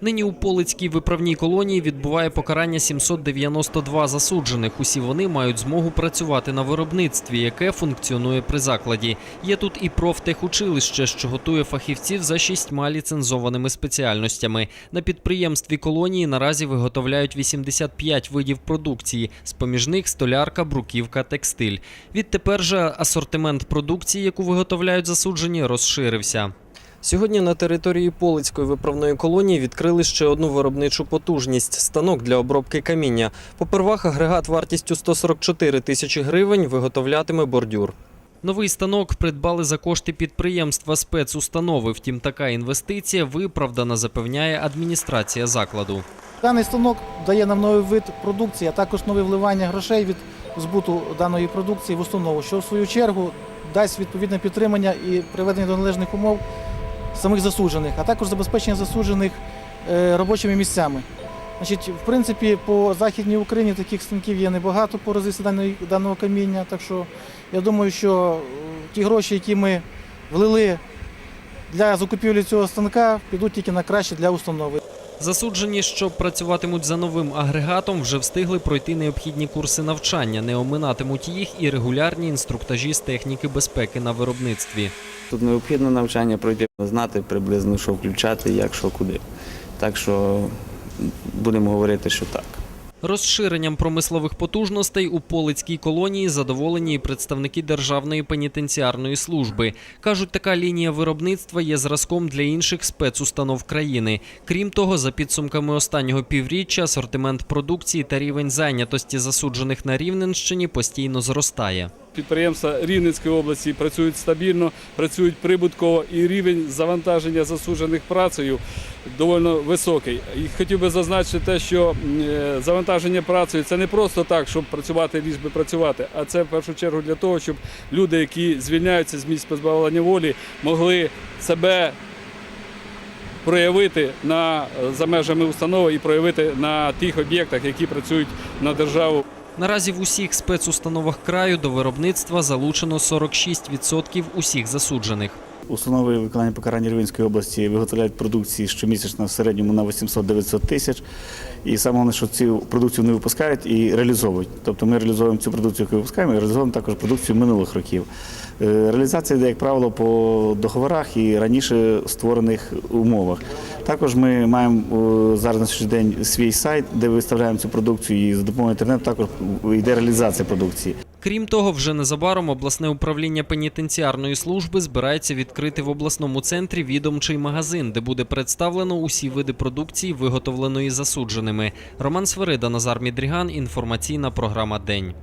Нині у Полицькій виправній колонії відбуває покарання 792 засуджених. Усі вони мають змогу працювати на виробництві, яке функціонує при закладі. Є тут і профтехучилище, що готує фахівців за шістьма ліцензованими спеціальностями. На підприємстві колонії наразі виготовляють 85 видів продукції. З поміж них столярка, бруківка, текстиль. Відтепер же асортимент продукції, яку виготовляють засуджені, розширився. Сьогодні на території Полицької виправної колонії відкрили ще одну виробничу потужність станок для обробки каміння. Попервах агрегат вартістю 144 тисячі гривень виготовлятиме бордюр. Новий станок придбали за кошти підприємства спецустанови. Втім, така інвестиція виправдана, запевняє адміністрація закладу. Даний станок дає нам новий вид продукції, а також нове вливання грошей від збуту даної продукції в установу, що в свою чергу дасть відповідне підтримання і приведення до належних умов самих засуджених, а також забезпечення засуджених е, робочими місцями. Значить, в принципі, по Західній Україні таких станків є небагато по розвитку даного каміння. Так що я думаю, що е, ті гроші, які ми влили для закупівлі цього станка, підуть тільки на краще для установи. Засуджені, що працюватимуть за новим агрегатом, вже встигли пройти необхідні курси навчання. Не оминатимуть їх і регулярні інструктажі з техніки безпеки на виробництві. Тут необхідно навчання пройти, знати приблизно, що включати, як, що, куди. Так що будемо говорити, що так. Розширенням промислових потужностей у Полицькій колонії задоволені і представники Державної пенітенціарної служби. Кажуть, така лінія виробництва є зразком для інших спецустанов країни. Крім того, за підсумками останнього півріччя асортимент продукції та рівень зайнятості засуджених на Рівненщині постійно зростає. Підприємства Рівненської області працюють стабільно, працюють прибутково і рівень завантаження засуджених працею доволі високий. І хотів би зазначити те, що е, завантаження працею це не просто так, щоб працювати ліж працювати, а це в першу чергу для того, щоб люди, які звільняються з місць позбавлення волі, могли себе проявити на за межами установи і проявити на тих об'єктах, які працюють на державу. Наразі в усіх спецустановах краю до виробництва залучено 46% усіх засуджених. Установи виконання покарання Рівненської області виготовляють продукції щомісячно в середньому на 800-900 тисяч. І саме головне, що цю продукцію вони випускають і реалізовують. Тобто ми реалізовуємо цю продукцію, яку випускаємо, і реалізовуємо також продукцію минулих років. Е, Реалізація йде, як правило, по договорах і раніше створених умовах. Також ми маємо зараз на сьогоднішній день свій сайт, де виставляємо цю продукцію, і за допомогою інтернету також йде реалізація продукції. Крім того, вже незабаром обласне управління пенітенціарної служби збирається відкрити в обласному центрі відомчий магазин, де буде представлено усі види продукції, виготовленої засудженими. Роман Свирида, Назар Мідріган. Інформаційна програма День.